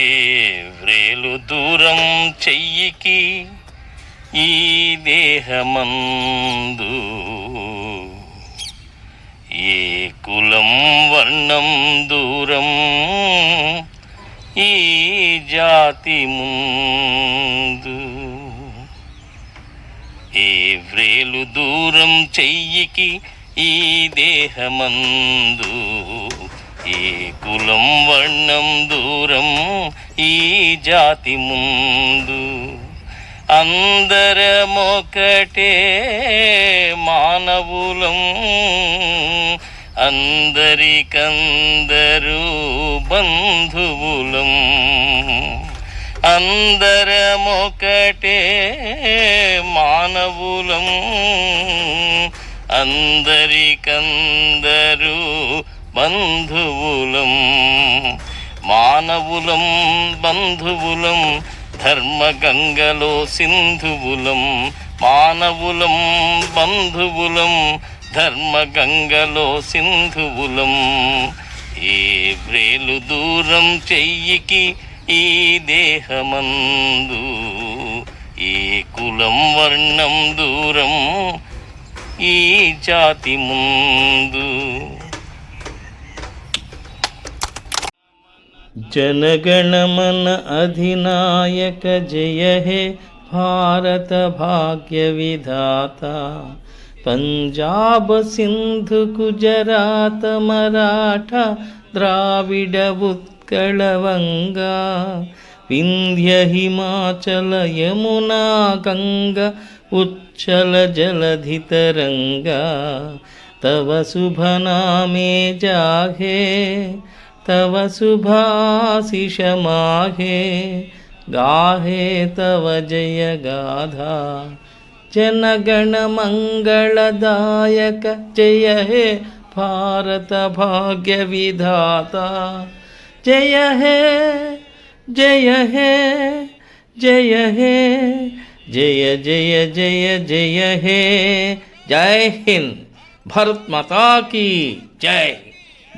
ఏ వ్రేలు దూరం చెయ్యికి ఈ దేహమందు. ఏ కులం వర్ణం దూరం ఈ జాతి ముందు. ఏ వ్రేలు దూరం చెయ్యికి ఈ దేహమందు. ఏ కులం వర్ణం దూరం ఈ జాతి ముందు. అందరమొకటే మానవులం అందరికందరూ బంధువులం. అందరమొకటే మానవులం అందరికందరూ బంధువులం మానవులం బంధువులం ధర్మగంగలో సింధువులం మానవులం బంధువులం ధర్మగంగలో సింధువులం. ఏ వ్రేలు దూరం చెయ్యికి ఈ దేహమందు ఈ కులం వర్ణం దూరం ఈ జాతి ముందు. जनगणमन अधिनायक जय हे भारत भाग्य विधाता पंजाब सिंधु गुजरात मराठा द्राविड उत्कल वंगा विंध्य हिमाचल यमुना गंगा उच्चल जलधि तरंगा तव शुभ नामे जाहे तव शुभाशिष माहे गाहे तव जय गाधा। जनगण मंगलदायक जय हे भारत भाग्य विधाता। जय हे जय हे जय हे, जय जय जय जय हे। जय हिंद। भारत माता की जय।